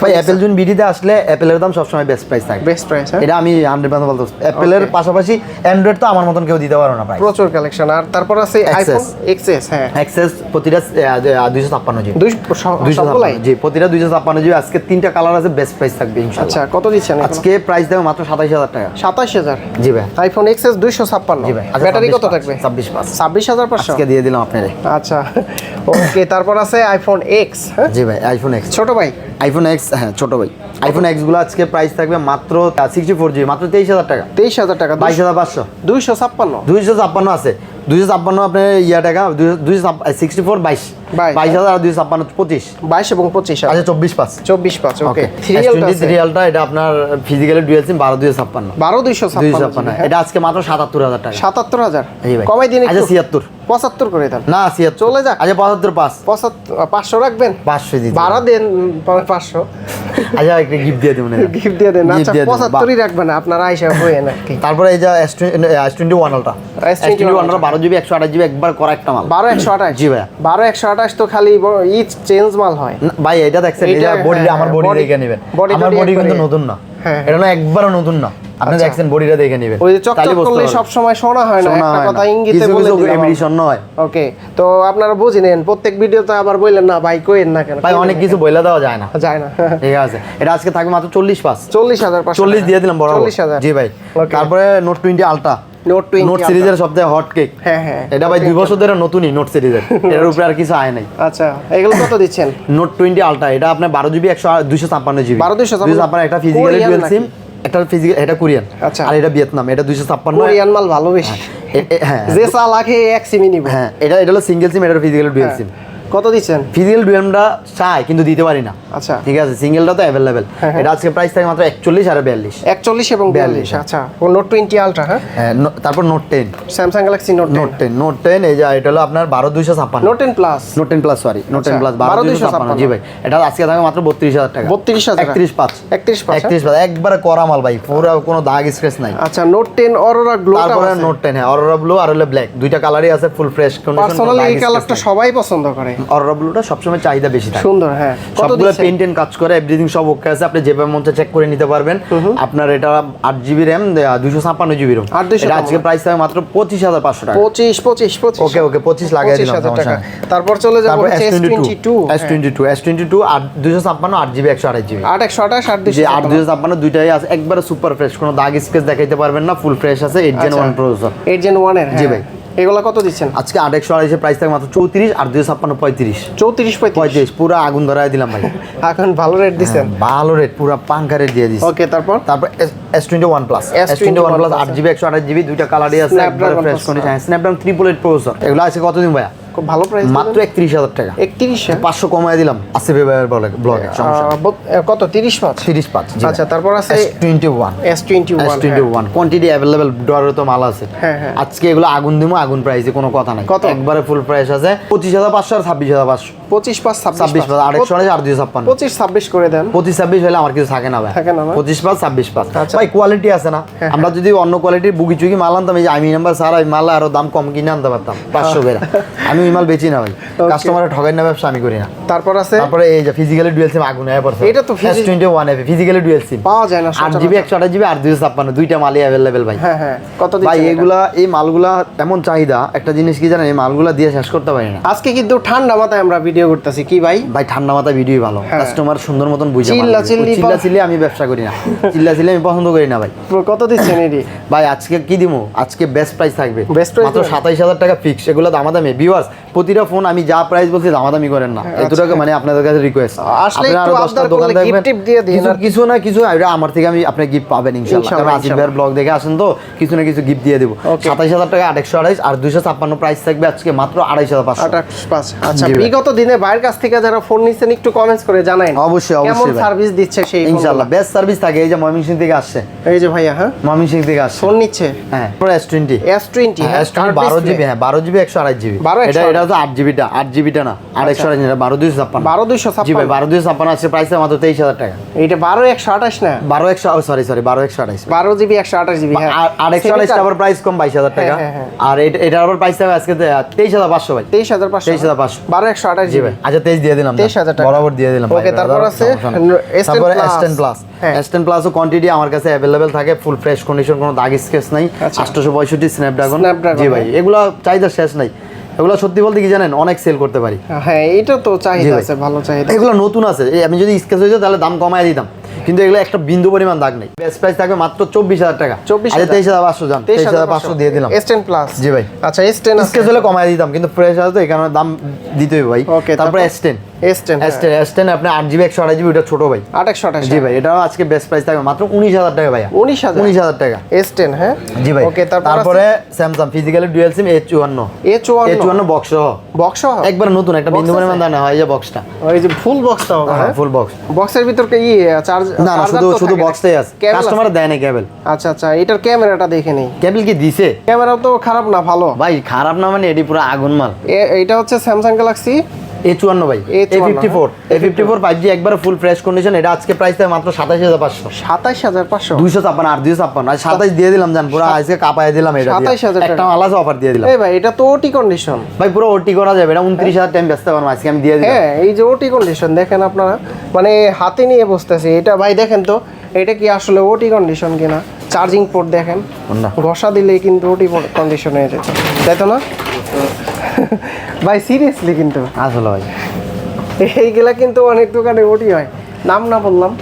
ভাই অ্যাপেল জুন বিডিতে আসলে অ্যাপেলের দাম সবসময় বেস্ট প্রাইস থাকে। বেস্ট প্রাইস এটা আমি হান্ড্রেড পার্সেন্ট বলতে অ্যাপেলের পাশাপাশি অ্যান্ড্রয়েড তো আমার মতন কেউ দিতে পারো না ভাই প্রচুর কালেকশন আর তারপর আছে আইফোন এক্সএস হ্যাঁ। প্রতিটা দুইশো ছাপ্পান্ন জিবি দুইশো জি প্রতিটা দুইশো ছাপ্পান্ন জিবি আজকে তিনটা কালার আছে বেস্ট প্রাইস থাকবে আচ্ছা কত দিচ্ছেন আজকে প্রাইস দেবে মাত্র সাতাইশ হাজার টাকা। সাতাশ হাজার? জি ভাই। আইফোন এক্সএস দুইশো ছাপ্পান্ন। জি ভাই। ব্যাটারি 26 কত থাকবে? ছাব্বিশ পাঁচ। ছাব্বিশ হাজার পাঁচশো? আজকে দিয়ে দিলাম আপনারে। আচ্ছা ওকে তারপর আছে আইফোন এক্স হ্যাঁ? জি ভাই আইফোন এক্স ছোট ভাই? আইফোন এক্স হ্যাঁ ছোট ভাই। আইফোন এক্সগুলো আজকে প্রাইস থাকবে মাত্র সিক্সটি ফোর জিবি মাত্র তেইশ হাজার টাকা। তেইশ হাজার টাকা বাইশ হাজার পাঁচশো। দুইশো ছাপ্পান্ন। দুইশো ছাপ্পান্ন আছে। দুইশো ছাপ্পান্ন আপনার ইয়া টাকা দুইশো সিক্সটি ফোর বাইশ হাজার দুইশো ছাপ্পান্ন পঁচিশ। বাইশ এবং পঁচিশ হাজার আচ্ছা চব্বিশ পাঁচ। চব্বিশ পাঁচ ওকে রিয়ালটা এটা আপনার ফিজিক্যালি ডুয়েল সিম বারো দুইশো ছাপ্পান্ন। বারো দুইশো ছাপ্পান্ন ছাপ্পান্ন। এটা আজকে মাত্র সাতাত্তর হাজার টাকা। সাতাত্তর হাজার? কমাই দিন আচ্ছা ছিয়াত্তর। পঁচাত্তর করে দেন। না ছিয়াত্তর। চলে যাক। আচ্ছা পঁচাত্তর পাঁচ। পঁচাত্তর পাঁচশো রাখবেন? পাঁচশো দিতে ভাড়া দেন পাঁচশো। আচ্ছা একটা গিফট দিয়ে দেবেন গিফট দিয়ে দেন। আচ্ছা পঁচাত্তরই রাখবেন আপনারা আইসা হয়ে নাকি তারপরে এই যে S twenty one ultra S twenty one বারো জিবি একশো আঠাশ জিবি একবার করা একটা মাল। বারো একশো আঠাশ। জি ভাইয়া। বারো একশো আঠাশ তো খালি ই চেঞ্জ মাল হয়। ভাই এটা দেখছেন এটা বডি হ্যাঁ, আমার বডি দেখে নেবেন। আমার বডি কিন্তু নতুন না। হ্যাঁ। এটা না একবারও নতুন না। আপনি আচ্ছা। দেখছেন বডিটা দেখে নেবেন। ওই যে চকচক করলে সব সময় শোনা হয় না একটা কথা। ইঙ্গিতে বলে দিলাম। এমিডিশন নয়। ওকে তো আপনারা বুঝে নেন প্রত্যেক ভিডিওতে আবার বললেন না ভাই কইেন না কেন? ভাই অনেক কিছু বলে দেওয়া যায় না। যায় না। ঠিক আছে। এটা আজকে থাকবে মাত্র চল্লিশ পাস। চল্লিশ হাজার পাঁচশো চল্লিশ দিয়ে দিলাম বড় চল্লিশ হাজার। জি ভাই। তারপরে note twenty ultra note note সিরিজের সবথেকে হট কেক হ্যাঁ হ্যাঁ এটা ভাই দুই বছর ধরে নতুনই নোট সিরিজের [laughs] এটার উপরে আর কিছু আয় নাই। আচ্ছা এগুলো কত দিচ্ছেন? নোট টোয়েন্টি আলট্রা এটা আপনার বারো জিবি একশো দুইশো ছাপ্পান্ন জিবি 1256 দুইশো ছাপ্পান্ন? একটা ফিজিক্যালি ডুয়েল সিম একটা ফিজিক্যাল এটা কোরিয়ান আচ্ছা। আর এটা ভিয়েতনাম এটা দুইশো ছাপ্পান্ন। কোরিয়ান মাল ভালো বেশি। এ- হ্যাঁ। যে চা লাখে এক সিমি নিব। হ্যাঁ এটা এটা হলো সিঙ্গেল সিম এটা ফিজিক্যাল ডুয়েল হ্যাঁ। সিম কত দিচ্ছেন? ফিজিক্যাল ডুয়েলটা চাই কিন্তু দিতে পারি না। আচ্ছা। ঠিক আছে সিঙ্গেলটা তো অ্যাভেলেবেল হ্যাঁ, হ্যাঁ। এটা আজকে প্রাইস থাকে মাত্র একচল্লিশ আর বিয়াল্লিশ। একচল্লিশ এবং বিয়াল্লিশ আচ্ছা। ও নোট টোয়েন্টি আলট্রা হ্যাঁ? হ্যাঁ তারপর note ten Samsung Galaxy note note ten note ten এই যে এটা হলো আপনার বারো দুইশো ছাপ্পান্ন। Note ten plus note ten plus sorry note ten plus বারো দুইশো ছাপ্পান্ন। জি ভাই এটা আজকে থাকে মাত্র বত্রিশ হাজার টাকা। বত্রিশ হাজার একত্রিশ পাঁচ। একত্রিশ পাঁচ হ্যাঁ? একত্রিশ পাঁচ একবারে করা মাল ভাই পুরো কোনো দাগ স্ক্রেচ নাই। আচ্ছা নোট টেন অরোরা গ্লো তারপরে নোট টেন হ্যাঁ অরোরা ব্লু আর হলো ব্ল্যাক দুইটা কালারই আছে ফুল ফ্রেশ পার্সোনালি এই কালারটা সবাই পছন্দ করে। অরোরা ব্লুটা সবসময় চাহিদা বেশি থাকে। সুন্দর হ্যাঁ। সবগুলো কাজ করে এভরিথিং সব ওকে আছে আপনি যেভাবে মন চেক করে নিতে পারবেন। আপনার এটা আট জিবি র্যাম দুশো ছাপ্পান্ন জিবি রোম আর 256 এটা আজকে প্রাইস মাত্র পঁচিশ হাজার পাঁচশো টাকা। পঁচিশ পঁচিশ পঁচিশ। ওকে ওকে পঁচিশ লাগাই দিলাম হাজার টাকা। তারপর চলে যাব S twenty two S twenty two S twenty two আট দুশো ছাপ্পান্ন আট জিবি একশো আঠাশ জিবি আট একশো আঠাশ আট দুশো আট দুশো ছাপ্পান্ন দুইটাই আছে একবারে সুপার ফ্রেশ কোনো দাগ স্কেচ দেখাইতে পারবেন না ফুল ফ্রেশ আছে eight gen. One processor eight gen ওয়ানের জি ভাই। এগুলা কত দিচ্ছেন? আজকে আট একশো আড়াইশো প্রাইস থাকে মাত্র চৌত্রিশ আর দুশো ছাপ্পান্ন পঁয়ত্রিশ। চৌত্রিশ পঁয়ত্রিশ? পঁয়ত্রিশ পুরো আগুন ধরাই দিলাম ভাই। [laughs] এখন ভালো রেট দিচ্ছেন ভালো রেট পুরো পাঙ্কা রেট দিয়ে দিচ্ছি ওকে তারপর? তারপর S twenty one plus S twenty one plus আট জিবি একশো আঠাশ জিবি দুইটা কালারই আছে Snapdragon fresh. Condition Snapdragon triple eight processor এগুলো আছে কতদিন ভাইয়া? খুব ভালো প্রাইস মাত্র একত্রিশ হাজার টাকা। একত্রিশ পাঁচশো কমায় দিলাম আসিফ ভাইয়ের ব্লগে কত তিরিশ পাঁচ? তিরিশ পাঁচ আচ্ছা তারপর আছে S twenty one S twenty one twenty one quantity available ডরে তো মাল আছে। হ্যাঁ, হ্যাঁ। আজকে এগুলো আগুন দিমো আগুন প্রাইসে কোনো কথা নাই। কত? একবারে ফুল প্রাইস আছে পঁচিশ হাজার পাঁচশো আর ছাব্বিশ হাজার পাঁচশো। পঁচিশ পাঁচ ছাব্বিশ পাঁচ। আরেকশো আর দুশো ছাপ্পান্ন। পঁচিশ ছাব্বিশ করে দেন। পঁচিশ ছাব্বিশ হলে আমার কিছু থাকে না ভাই। থাকে না? পঁচিশ পাঁচ ছাব্বিশ পাঁচ। আচ্ছা। ভাই কোয়ালিটি আছে না। হ্যাঁ, আমরা যদি অন্য কোয়ালিটির বুকি চুকি মাল আনতাম এই যে আমি নাম্বার আমি মাল আরও দাম কম কিনে আনতে পারতাম পাঁচশো বেড়া [laughs] আমি ওই মাল বেচি না ভাই। কাস্টমারের ঠকাই না ব্যবসা আমি করি না। তারপর আছে? তারপরে এই যে ফিজিক্যালি ডুয়েল সিম আগুন হয়ে পড়ছে। এটা তো S physi- twenty one F physically dual SIM পাওয়া যায় না আট জিবি একশো আঠাশ জিবি আর দুশো ছাপ্পান্ন দুইটা মালই অ্যাভেলেবেল ভাই। হ্যাঁ হ্যাঁ কত ভাই এগুলা এই মালগুলা এমন চাহিদা একটা জিনিস কি জানেন এই মালগুলা দিয়ে শেষ করতে পারি না। আজকে কিন্তু ঠান্ডা মাথায় আমরা ভিডিও করতেছি কি ভাই? ভাই ঠান্ডা মাথা ভিডিও ভালো। হ্যাঁ। কাস্টমার সুন্দর মতন বুঝে চিল্লা চিল্লি চিল্লা চিল্লি আমি ব্যবসা করি না। চিল্লা চিল্লি আমি পছন্দ করি না ভাই। কত দিচ্ছেন এটি? ভাই আজকে কি দিমু? আজকে বেস্ট প্রাইস থাকবে। বেস্ট প্রাইস মাত্র? সাতাইশ হাজার টাকা ফিক্স এগুলো দামাদামি ভিউয়ার্স প্রতিটা ফোন আমি যা প্রাইস বলছি দামাদামি করেন না। এতটাকে মানে আপনাদের কাছে রিকোয়েস্ট আসলে একটু টিপ দিয়ে দিন কিছু না কিছু আমার থেকে আমি আপনি গিফট পাবেন ইনশাআল্লাহ। কারণ আসিফ ভাইয়ের ব্লগ দেখে আসেন তো কিছু না কিছু গিফট দিয়ে দেবো। Okay. সাতাইশ হাজার টাকা আটশো আড়াইশ আর দুইশো ছাপ্পান্ন প্রাইস থাকবে আজকে মাত্র আড়াইশ হাজার পাঁচশো। আচ্ছা বিগত দিনে বাইরের কাছ থেকে যারা ফোন নিচ্ছেন একটু কমেন্টস করে জানাই অবশ্যই, অবশ্যই ভাই। সার্ভিস দিচ্ছে সেই ইনশাআল্লাহ বেস্ট সার্ভিস থাকে এই যে ময়মনসিং থেকে আসছে। এই যে ভাইয়া হ্যাঁ? ময়মনসিং থেকে আসছে। ফোন নিচ্ছে? হ্যাঁ S twenty S twenty S বারো জিবি হ্যাঁ বারো জিবি একশো আড়াই জিবি 12 এটা এটা হচ্ছে আট জিবিটা আট জিবিটা না আর একশো বারো দুইশো ছাপ্পান্ন। বারো দুইশো জি ভাই বারো দুইশো ছাপ্পান্ন আছে প্রাইস মাত্র তেইশ হাজার টাকা। এইটা বারো একশো আঠাশ না? বারো একশো সরি সরি বারো একশো আড়াইশ বারো জিবি একশো আঠাশ জিবি আর- আর একশো আড়াইশটা আবার প্রাইস কম বাইশ হাজার টাকা। আর এটার আবার প্রাইস থাকবে আজকে তেইশ হাজার পাঁচশো ভাই। তেইশ হাজার পাঁচশো। তেইশ হাজার পাঁচশো। বারো একশো আঠাশ জিবি। আচ্ছা তেইশ দিয়ে দিলাম 23,000 টাকা। বরাবর দিয়ে দিলাম Okay, তারপর আছে তারপরে S ten plus. S ten প্লাসও quantity আমার কাছে অ্যাভেলেবেল থাকে ফুল ফ্রেশ কন্ডিশন কোনো দাগ স্কেচ নাই। আচ্ছা। আটশোশো পঁয়ষট্টি স্ন্যাপড্রাগন জি ভাই হ্যাঁ। এগুলো চাহিদা শেষ নাই। এগুলো সত্যি বলতে কি জানেন? অনেক সেল করতে পারি। হ্যাঁ এটা তো চাহিদা আছে ভালো চাহিদা। এগুলো নতুন আছে। আমি যদি স্কেচ হয়ে যায় তাহলে দাম কমায় দিতাম। কিন্তু এগুলো একটা বিন্দু পরিমাণ দাগ নেই। বেস্ট প্রাইস থাকবে মাত্র চব্বিশ হাজার টাকা। 24,000 আচ্ছা তেইশ হাজার পাঁচশো যান তেইশ হাজার পাঁচশো দিয়ে দিলাম। এস টেন প্লাস জি ভাই। আচ্ছা এস টেন স্কেচ হলে কমায় দিতাম কিন্তু ফ্রেশ আছে তো এই কারণে দাম দিতে হবে ভাই। Okay, তারপরে? S ten S ten S ten S ten আপনি আট জিবি একশো আড়াই জিবি ওটা ছোটো ভাই। আঠাশশো আঠাশ জি ভাই এটাও আজকে বেস্ট প্রাইস থাকবে মাত্র উনিশ হাজার টাকা ভাইয়া। উনিশ হাজার। উনিশ হাজার টাকা। এস টেন হ্যাঁ। জি ভাই। ওকে তারপরে Samsung physically dual SIM A চুয়ান্ন। এ এ চুয়ান্ন বক্স সহ। বক্স একবার নতুন একটা বিন্দু পরিমাণ দানা হয় এই যে বক্সটা ওই যে ফুল বক্সটা ফুল বক্স বক্সের ভিতর কি না না শুধু শুধু বক্সটাই আছে। কাস্টমার দেয় না কেবল আচ্ছা আচ্ছা এটার ক্যামেরাটা দেখে নেই। কেবল কি দিছে? ক্যামেরা তো খারাপ না ভালো। ভাই খারাপ না মানে এটি পুরো আগুন মাল। এটা হচ্ছে স্যামসাং গ্যালাক্সি এ চুয়ান্ন ভাই। A fifty four. A fifty four five G একবার ফুল ফ্রেশ কন্ডিশন এটা আজকে প্রাইস থাকে মাত্র সাতাশ হাজার পাঁচশো। সাতাইশ হাজার পাঁচশো? দুইশো ছাপ্পান্ন আর দুইশো ছাপ্পান্ন। আর সাতাশ দিয়ে দিলাম জান পুরো আজকে কাপায় দিলাম এটা। 27,000 টাকা। একটা আলাদা অফার দিয়ে দিলাম। ভাই এটা তো ওটি কন্ডিশন ভাই পুরো ওটি করা যাবে এটা উনত্রিশ হাজার টাইম ব্যস্ত পারব আজকে আমি দিয়ে দিলাম। হ্যাঁ এই যে ওটি কন্ডিশন দেখেন আপনারা মানে হাতে নিয়ে বসতেছে। এটা ভাই দেখেন তো এটা কি আসলে ওটি কন্ডিশন কিনা? চার্জিং পোর্ট দেখেন? ঘষা দিলেই কিন্তু ওটি কন্ডিশন হয়ে যেত। তাই তো না? ভাই সিরিয়াসলি কিন্তু। আসলে ভাই। এইগুলা কিন্তু অনেক দোকানে ওটি হয়। নাম না বললাম।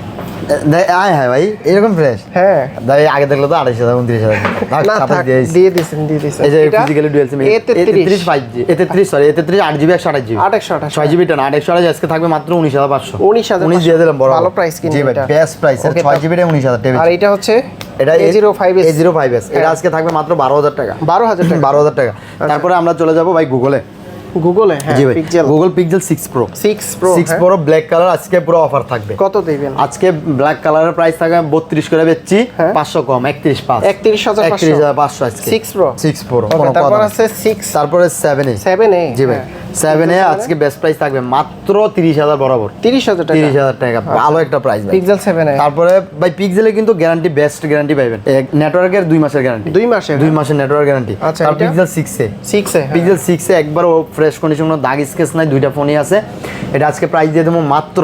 আয় হ্যাঁ ভাই এরকম ফ্রেশ হ্যাঁ। দাই আগে দেখল তো আড়াইশ হাজার উনত্রিশ হাজার থাক, না সাতাশ দিয়ে দিয়েছি। দিয়ে দিছেন। এই যে ফিজিক্যালি ডুয়েল সিম A তেত্রিশ। তেত্রিশ ফাইভ জি এ তেত্রিশ সরি এ তেত্রিশ আট জিবি একশো আঠাশ জিবি আট একশো আঠাশ ছয় জিবি টানা আট একশো আঠাশ আজকে থাকবে মাত্র উনিশ হাজার পাঁচশো। 19,500 উনিশ দিয়ে দিলাম বড়। ভালো price কিন্তু। বেস্ট প্রাইস ছয় জিবিটা উনিশ হাজার আর এটা হচ্ছে এটা A zero five A zero five S এটা আজকে থাকবে মাত্র বারো হাজার টাকা। বারো হাজার টাকা। বারো হাজার টাকা। তারপরে আমরা চলে যাব ভাই গুগলে গুগলে হ্যাঁ Pixel Google Pixel 6 pro 6 pro 6 pro black colour আজকে পুরো অফার থাকবে। কত দিবেন? আজকে ব্ল্যাক কালারের প্রাইস থাকবে বত্রিশ করে বেচছি হ্যাঁ। পাঁচশো কম একত্রিশ পাঁচ। 31,500 একত্রিশ হাজার পাঁচশো আজকে। Six pro six pro okay তারপর আছে সিক্স তারপরে সেভেন এ সেভেন এ জি ভাই। সেভেন আজকে বেস্ট প্রাইস থাকবে মাত্র তিরিশ হাজার বরাবর। তিরিশ হাজার টাকা। তিরিশ হাজার টাকা। ভালো একটা প্রাইস পিক্সেল সেভেন তারপরে ভাই পিক্সেলে কিন্তু গ্যারান্টি বেস্ট গ্যারান্টি পাইবেন। নেটওয়ার্কের দুই মাসের গ্যারান্টি দুই মাসে দুই মাসের নেটওয়ার্ক গ্যারান্টি আচ্ছা, এটা? Pixel six six Pixel six একবার ও ফ্রেশ কন্ডিশন কোনো দাগ স্কেচ নাই দুইটা ফোনই আছে। এটা আজকে প্রাইস দিয়ে দেবো মাত্র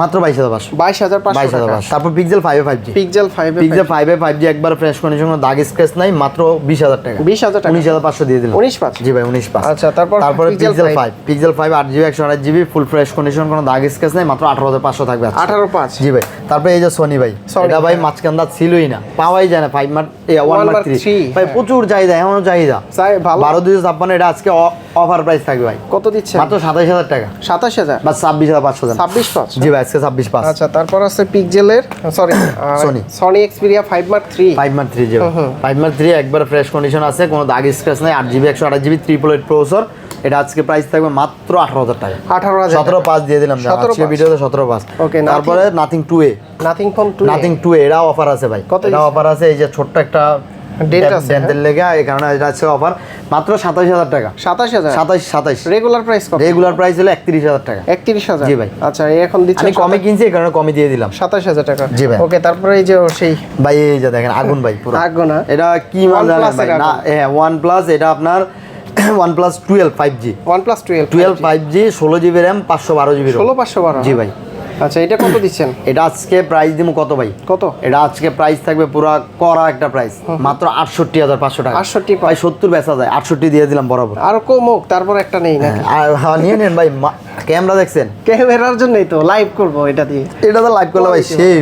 মাত্র বাইশ হাজার পাঁচশো। বাইশ হাজার বাইশ হাজার পাঁচশো। তারপর পিক্সেল ফাইভে five G Pixel five Pixel ফাইভে ফাইভ জি একবার ফ্রেশ কন্ডিশন কোনো দাগ স্কেচ নাই মাত্র বিশ হাজার টাকা। বিশ হাজার টাকা। উনিশ হাজার পাঁচশো দিয়ে দিলাম। উনিশ পাঁচ। জি ভাই উনিশ পাঁচ। আচ্ছা, তারপর তারপরে Pixel Pixel five Pixel five আট জিবি একশো আট জিবি ফুল ফ্রেশ কন্ডিশন কোনো দাগ স্কেচ নেই মাত্র আঠারো হাজার পাঁচশো থাকবে জি ভাই। তারপরে এই যে সোনি ভাই। এটা ভাই হ্যাঁ। মাঝখান দা ছিলই না। পাওয়াই যায় না মার্ক মার্ক ভাই হ্যাঁ। প্রচুর চাহিদা এমনও চাহিদা। বারো দুইশো ছাপ্পান্ন এটা আজকে অফার প্রাইস থাকবে ভাই। কত দিচ্ছে? মাত্র সাতাশ হাজার টাকা। সাতাশ হাজার? বা ছাব্বিশ হাজার পাঁচশো ছাব্বিশ পাঁচ। জি ভাই আজকে ছাব্বিশ পাঁচ। আচ্ছা তারপর আছে পিকজেলের sorry [coughs] Sony। Sony Xperia five mark three five mark three zero five mark three একবার ফ্রেশ কন্ডিশন আছে কোনো দাগ স্ক্র্যাচ নেই আট জিবি একশো আঠাশ জিবি ট্রিপল এইট প্রসেসর এটা আজকে প্রাইস থাকবে মাত্র আঠারো হাজার টাকা। আঠারো হাজার সতেরো পাঁচ দিয়ে দিলাম 17 আজকে ভিডিওতে সতেরো পাঁচ। Nothing- তারপরে nothing two A nothing phone two nothing two A এটাও অফার আছে ভাই। কত এটা অফার আছে এই যে ছোট্ট একটা লেগে এই কারণে এটা আছে অফার মাত্র সাতাশ হাজার টাকা। সাতাশ হাজার? সাতাশ সাতাশ রেগুলার প্রাইস কত? রেগুলার প্রাইস হলো একত্রিশ হাজার টাকা। একত্রিশ হাজার? জি ভাই। আচ্ছা এই এখন দিচ্ছে আমি কমে কিনছি এই কারণে কমে দিয়ে দিলাম। সাতাশ হাজার টাকা। জি ভাই। ওকে তারপরে এই যে সেই ভাই এই যে দেখেন আগুন ভাই পুরো। আগুন, হ্যাঁ? এটা কি মাল জানেন ভাই। না। হ্যাঁ ওয়ান প্লাস এটা আপনার one plus twelve five G one plus twelve twelve five G ষোলো জিবি র্যাম পাঁচশো বারো জিবি ষোলো পাঁচশো বারো। জি ভাই। আচ্ছা এটা কত দিচ্ছেন? এটা আজকে প্রাইস দিব কত ভাই? কত? এটা আজকে প্রাইস থাকবে পুরো করা একটা প্রাইস মাত্র আটষট্টি হাজার পাঁচশো টাকা। 68 ভাই সত্তর বেচা যায় আটষট্টি দিয়ে দিলাম বরাবর। আরও কমুক তারপর একটা নেই না। আর হ্যাঁ, নিয়ে নেন ভাই ক্যামেরা দেখছেন? ক্যামেরার জন্যই তো লাইভ করব এটা দিয়ে। এটা তো লাইভ করলে ভাই সেই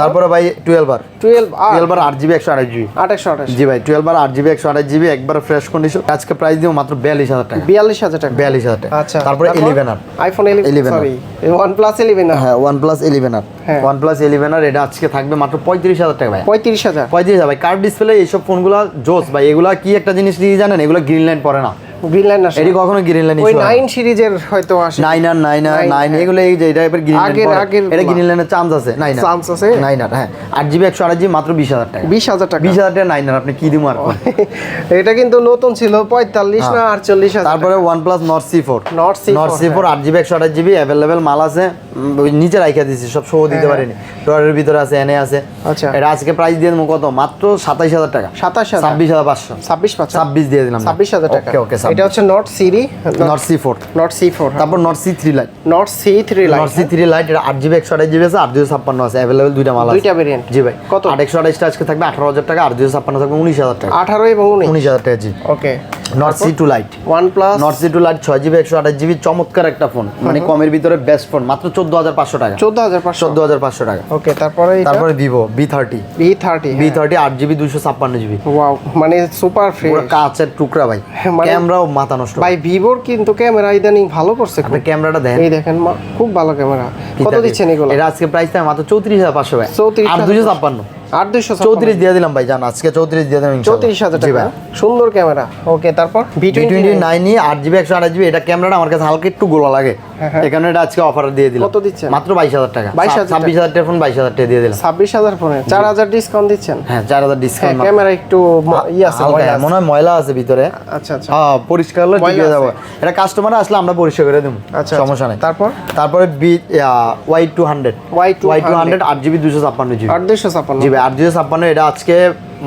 তারপরে? ভাই twelve R twelve twelve R আট জিবি একশো আঠাশ জিবি আঠাশশো আঠাশ। জি ভাই টুয়েলভ আর আট জিবি একশো আঠাশ জিবি একবার ফ্রেশ কন্ডিশন আজকে প্রাইস দিব মাত্র বিয়াল্লিশ হাজার টাকা। বিয়াল্লিশ হাজার টাকা। বিয়াল্লিশ হাজার টাকা। আচ্ছা তারপরে eleven R. IPhone eleven 11 sorry one plus eleven হ্যাঁ ওয়ান প্লাস ইলেভেন আর। হ্যাঁ। ওয়ান প্লাস ইলেভেন আর এটা আজকে থাকবে মাত্র পঁয়ত্রিশ হাজার টাকা ভাই। পঁয়ত্রিশ হাজার। পঁয়ত্রিশ হাজার ভাই। কার্ড ডিসপ্লে এইসব ফোনগুলো জোস ভাই এগুলা কি একটা জিনিস দিয়ে জানেন? এগুলো গ্রিন লাইন পরে না। গ্রিন লাইন আসে। এটি কখনো গ্রিন লাইন ওই নাইন সিরিজের হয়তো আসে। Nine R nine R Nine, হ্যাঁ। এগুলো এই যে এই টাইপের গ্রিন লাইন আগের- আগের এটা গ্রিন লাইনের চান্স আছে। নাইন Chance আছে? নাইন আর হ্যাঁ। আট জিবি একশো আট জিবি মাত্র বিশ হাজার টাকা। বিশ হাজার টাকা। বিশ হাজার টাকা নাইন আর আপনি কি দিব আর [laughs] এটা কিন্তু নতুন ছিল পঁয়তাল্লিশ না আটচল্লিশ হাজার তারপরে one plus Nord C four Nord C4, Nord C four আট জিবি একশো আঠাশ জিবি অ্যাভেলেবেল মাল আছে। ওই নিচে রাইখা দিচ্ছি সব শো দিতে পারিনি। ড্রয়ারের ভিতরে আছে এনে আছে। হ্যাঁ। আচ্ছা। এটা আজকে প্রাইস দিয়ে দেবো কত? মাত্র সাতাইশ হাজার টাকা। সাতাশ হাজার। ছাব্বিশ হাজার পাঁচশো। ছাব্বিশ পাঁচ ছাব্বিশ দিয়ে দিলাম। ছাব্বিশ হাজার টাকা। ওকে ওকে এটা হচ্ছে Nord series Nord C four Nord C four তারপর Nord C three lite Nord C three Nord C three lite এটা আট জিবি একশো আঠাশ জিবি আছে আট দুশো ছাপ্পান্ন আছে অ্যাভেলেবেল দুইটা মাল দুইটা ভেরিয়েন্ট জি ভাই। কত? আট একশো আঠাশটা আজকে থাকবে আঠারো হাজার টাকা দুশো ছাপ্পান্ন থাকবে উনিশ হাজার টাকা। আঠারো এবং উনিশ। হাজার টাকা জি। Okay Nord C two lite one plus Nord C two lite ছয় জিবি একশো আঠাশ জিবি চমৎকার একটা ফোন মানে কমের ভিতরে বেস্ট ফোন মাত্র চোদ্দ হাজার পাঁচশো টাকা। চোদ্দ হাজার পাঁচশো। চোদ্দ হাজার পাঁচশো টাকা। ওকে তারপরে তারপরে Vivo V thirty V thirty V thirty আট জিবি দুশো ছাপ্পান্ন জিবি ওয়াও মানে সুপার পুরো ফ্রেশ কাঁচের টুকরা ভাই। মানে- ক্যামেরাও মাথা নষ্ট ভাই ভিভোর কিন্তু ক্যামেরা ইদানিং ভালো করছে। আপনি ক্যামেরাটা দেখেন এই দেখেন খুব ভালো ক্যামেরা। কত দিচ্ছেন এগুলো? এর আজকে প্রাইস মাত্র চৌত্রিশ হাজার পাঁচশো ভাই 34,000 আর দুশো ছাপ্পান্ন। আট দুইশো চৌত্রিশ দিয়ে দিলাম ভাই জান আজকে চৌত্রিশ দিয়ে দিলাম চৌত্রিশ হাজার টাকা সুন্দর ক্যামেরা। ওকে তারপর? ভি টোয়েন্টি টোয়েন্টি আট জিবি একশো আঠাশ জিবি এটা ক্যামেরাটা আমার কাছে হালকা একটু গোলা লাগে। হ্যাঁ, হ্যাঁ। এখানে এটা আজকে অফার দিয়ে দিলাম। কত দিচ্ছেন? মাত্র বাইশ হাজার টাকা। 22,000 ছাব্বিশ হাজার টাকা ফোন বাইশ হাজার টাকা দিয়ে দিলাম। ছাব্বিশ হাজার ফোনে চার হাজার ডিসকাউন্ট দিচ্ছেন? হ্যাঁ চার হাজার হ্যাঁ ডিসকাউন্ট ক্যামেরা একটু আছে। মনে হয় ময়লা আছে ভিতরে। আচ্ছা আচ্ছা। হ্যাঁ পরিষ্কার হলে ঠিক হয়ে আছে। এটা কাস্টমার আসলে আমরা পরিষ্কার করে দেবো। আচ্ছা সমস্যা নেই। তারপর? তারপরে V Y two hundred Y two Y two hundred আট জিবি দুশো ছাপ্পান্ন জিবি। আট দুইশো ছাপ্পান্ন। জি আট দুশো ছাপ্পান্ন এটা আজকে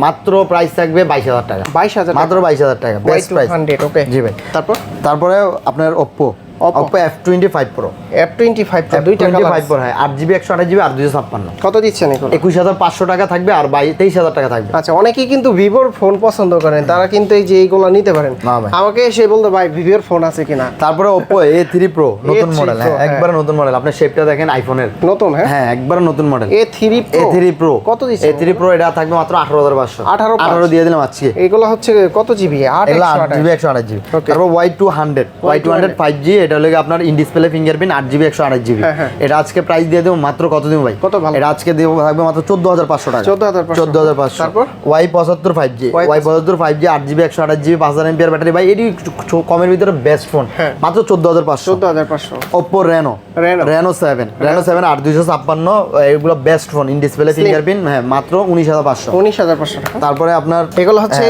মাত্র প্রাইস থাকবে বাইশ হাজার টাকা। বাইশ হাজার মাত্র বাইশ হাজার টাকা বাইশ বেস্ট প্রাইস ওকে জি ভাই। তারপর? তারপরে আপনার Oppo Oppo. F25 Pro. F25 Pro দুইটা কালার Pro হ্যাঁ 8GB 128GB আর 256 কত দিচ্ছেন এখন 21500 টাকা থাকবে আর 23000 টাকা থাকবে। আচ্ছা অনেকেই কিন্তু ভিভোর ফোন পছন্দ করেন তারা কিন্তু এই যে এইগুলো নিতে পারেন। আমাকে সে বলতো ভাই ভিভোর ফোন আছে কিনা? তারপরে Oppo থ্রি প্রো [laughs] নতুন মডেল হ্যাঁ, হ্যাঁ। একবার নতুন মডেল আপনি শেপটা দেখেন আইফোনের নতুন হ্যাঁ? হ্যাঁ একবার নতুন model A three A three pro কত দিচ্ছে থ্রি প্রো এটা থাকবে মাত্র 18500 18 18 দিয়ে দিলাম আজকে। এগুলো হচ্ছে কত জিবি 8 জিবি 128 জিবি তারপর Y200 Y200 5G এটা হলো আপনার ইন ডিসপ্লে ফিঙ্গারপ্রিন্ট আট জিবি একশো আঠাশ জিবি হ্যাঁ, হ্যাঁ। এটা আজকে প্রাইস দিয়ে দেবো মাত্র কত দেবো ভাই? কত ভালো? এটা আজকে দেবো থাকবে মাত্র চোদ্দ হাজার পাঁচশো টাকা। 14,500 চোদ্দ হাজার পাঁচশো। তারপর? ওয়াই পঁচাত্তর ফাইভ জি ওয়াই পঁচাত্তর। ফাইভ জি আট জিবি একশো আঠাশ জিবি পাঁচ হাজার এমপিআর ব্যাটারি ভাই এটি কমের ভিতরে বেস্ট ফোন হ্যাঁ। মাত্র চোদ্দ হাজার পাঁচশো। চোদ্দ হাজার পাঁচশো। Oppo Reno Reno seven Reno seven আট দুইশো ছাপ্পান্ন। এগুলো best phone in display fingerprint হ্যাঁ মাত্র উনিশ হাজার পাঁচশো। উনিশ হাজার পাঁচশো তারপরে আপনার এগুলো হচ্ছে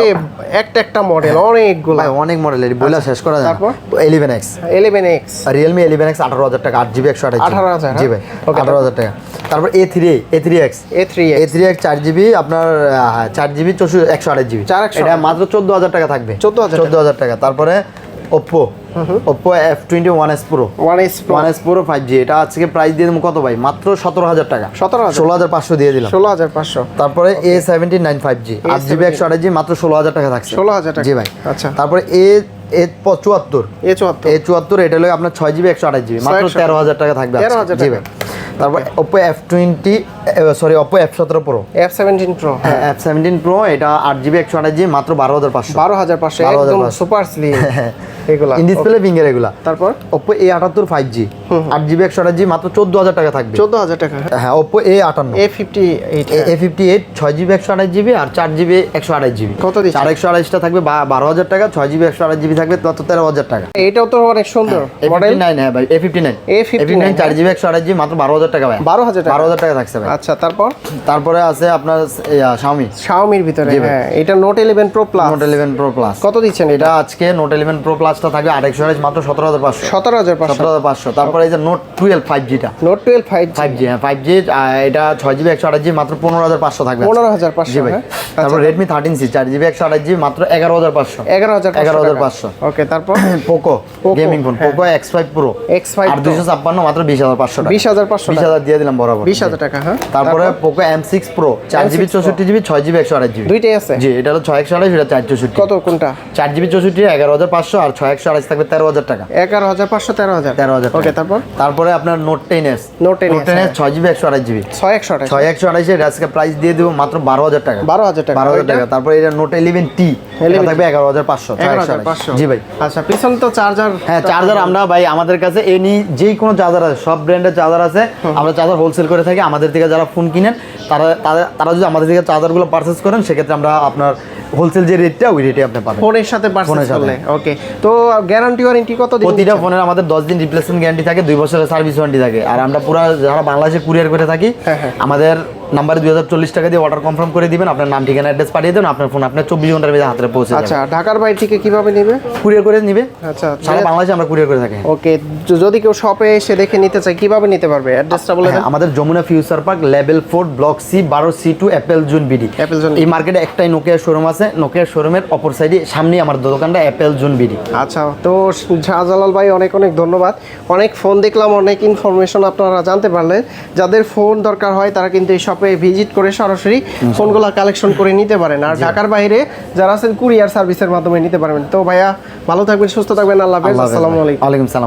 একটা একটা মডেল অনেকগুলো। অনেক মডেল এর বইলা শেষ করা যায় তারপর? Eleven X eleven X Realme eleven X আঠারো হাজার টাকা আট জিবি একশো আঠাশ 18,000, জি হ্যাঁ? ভাই আঠারো হাজার টাকা। তারপর A three A three X A three A three X চার জিবি আপনার চার জিবি চৌষট্টি একশো আঠাশ জিবি এটা মাত্র চোদ্দ হাজার টাকা থাকবে। 14,000 চোদ্দ হাজার টাকা। তারপরে Oppo Oppo F twenty one S pro one S one S pro five G এটা আজকে প্রাইস দিয়ে দেবো কত ভাই? মাত্র সতেরো হাজার টাকা। 17,000 ষোলো হাজার পাঁচশো দিয়ে দিলাম। ষোলো হাজার পাঁচশো। তারপরে A seventy nine five G আট জিবি একশো আঠাশ জি মাত্র ষোলো হাজার টাকা থাকছে। 16,000 টাকা। জি ভাই। আচ্ছা। তারপরে এ এ চুয়াত্তর। এ চুয়াত্তর। এ চুয়াত্তর এটা হলো আপনার ছয় জিবি একশো আঠাশ জিবি মাত্র তেরো হাজার টাকা থাকবে 13,000 জি টাকা। তারপর Oppo F twenty sorry Oppo F সতেরো pro F seventeen pro F seventeen pro এটা আট জিবি একশো আঠাশ জিবি মাত্র বারো হাজার পাঁচশো। বারো হাজার পাঁচশো 12,500 একদম সুপার স্লিম [laughs] এগুলা। ইন ডিসপ্লে ফিঙ্গার এগুলা। তারপর? ওপো এ আটাত্তর ফাইভ জি আট জিবি একশো আঠাশ জিবি মাত্র চোদ্দ হাজার টাকা থাকবে। চোদ্দ হাজার টাকা। হ্যাঁ ওপো এ আটান্ন। A fifty eight A fifty eight ছয় জিবি একশো আঠাশ জিবি আর চার জিবি একশো আঠাশ জিবি কত দিচ্ছে? চার একশো আঠাশটা থাকবে বারো হাজার টাকা ছয় জিবি একশো আঠাশ জিবি থাকবে তত তেরো হাজার টাকা। এইটাও তো অনেক সুন্দর মডেল নাইন হ্যাঁ ভাই A fifty nine A59 fifty nine চার জিবি একশো আঠাশ জিবি মাত্র বারো হাজার টাকা ভাই। 12,000 টাকা? বারো হাজার টাকা থাকছে ভাই। আচ্ছা তারপর? তারপরে আছে আপনার শাওমি শাওমির ভিতরে। হ্যাঁ। এটা note eleven pro plus note eleven pro plus কত দিচ্ছেন এটা? এটা আজকে নোট ইলেভেন প্রো প্লাসটা থাকবে আট একশো আঠাশ মাত্র সতেরো হাজার পাঁচশো। সতেরো হাজার পাঁচশো। সতেরো হাজার পাঁচশো। তারপরে এই যে note twelve five জিটা note twelve five five G হ্যাঁ ফাইভ জি এটা ছয় জিবি একশো আঠাশ জিবি মাত্র পনেরো হাজার পাঁচশো থাকবে। পনেরো হাজার পাঁচশো জি ভাই। তারপর রেডমি থার্টিন সি চার জিবি একশো আঠাশ জিবি মাত্র এগারো হাজার পাঁচশো। এগারো হাজার এগারো হাজার পাঁচশো। ওকে তারপর? Poco gaming phone. Poco X five pro X5 আর Pro। দুইশো ছাপ্পান্ন মাত্র বিশ হাজার পাঁচশো বিশ হাজার পাঁচশো বিশ হাজার দিয়ে দিলাম বরাবর। বিশ হাজার টাকা হ্যাঁ। তারপরে পোকো এম সিক্স প্রো চার জিবি চৌষট্টি জিবি ছয় জিবি একশো আঠাশ জিবি দুইটাই আছে? জি এটা হলো ছয় একশো আঠাশ এটা চার চৌষট্টি। কত কোনটা? চার জিবি চৌষট্টি এগারো হাজার পাঁচশো আর ছয় একশো আঠাশ থাকবে তেরো হাজার টাকা। এগারো হাজার পাঁচশো তেরো হাজার। তেরো হাজার ওকে তারপর? তারপরে আপনার note ten S Note 10S, note ten S. ছয় জিবি একশো আঠাশ জিবি ছয় একশো আঠাশ ছয় একশো আঠাশে আজকে প্রাইস দিয়ে দেবো মাত্র বারো হাজার টাকা। বারো হাজার টাকা বারো হাজার টাকা। তারপরে এটা নোট ইলেভেন টি থাকবে এগারো হাজার পাঁচশো জি ভাই। আচ্ছা পিছন তো চার্জার হ্যাঁ চার্জার আমরা ভাই আমাদের কাছে এনি যেই কোনো চার্জার আছে সব ব্র্যান্ডের চার্জার আছে। আমরা চার্জার হোলসেল করে থাকি। আমাদের থেকে যারা ফোন কিনেন তারা তারা- যদি আমাদের থেকে চার্জারগুলো পারচেস করেন সেক্ষেত্রে আমরা আপনার হোলসেল যে রেটটা ওই রেটে আপনি পাবেন। ফোনের সাথে সাথে। করলে ওকে তো গ্যারান্টি ওয়ারেন্টি কত দিন প্রতিটা ফোনের আমাদের দশ দিন রিপ্লেসমেন্ট গ্যারান্টি থাকে। দুই বছরের সার্ভিস ওয়ারেন্টি থাকে আর আমরা পুরো যারা বাংলাদেশে কুরিয়ার করে থাকি হ্যাঁ, হ্যাঁ। আমাদের নাম্বারে দুই হাজার চল্লিশ টাকা দিয়ে অর্ডার কনফার্ম করে দিবেন আপনার নাম ঠিকানা অ্যাড্রেস পাঠিয়ে দেবেন আপনার ফোন আপনার চব্বিশ ঘণ্টার মধ্যে হাতে পৌঁছে আচ্ছা ঢাকার বাইরে থেকে কীভাবে নেবে? কুরিয়ার করে নিবে। আচ্ছা সারা বাংলাদেশে আমরা কুরিয়ার করে থাকি। ওকে যদি কেউ শপে এসে দেখে নিতে চায় কীভাবে নিতে পারবে? অ্যাড্রেসটা বলে দেন। হ্যাঁ, আমাদের Jamuna future park level four block C বারো C two Apple June BD Apple June এই মার্কেটে একটাই নোকিয়া শোরুম আছে। নোকিয়া শোরুমের অপর সাইডে সামনেই আমার দোকানটা অ্যাপেল জুন বিডি আচ্ছা তো শাহজালাল ভাই অনেক অনেক ধন্যবাদ। অনেক ফোন দেখলাম অনেক ইনফরমেশন আপনারা জানতে পারলেন। যাদের ফোন দরকার হয় তারা কিন্তু এই শপে ভিজিট করে সরাসরি ফোনগুলো কালেকশন করে নিতে পারেন। আর ঢাকার বাইরে যারা আছেন কুরিয়ার সার্ভিসের মাধ্যমে নিতে পারবেন। তো ভাইয়া ভালো থাকবেন সুস্থ থাকবেন আল্লাহ হাফেজ। আসসালামু আলাইকুম। সালাম।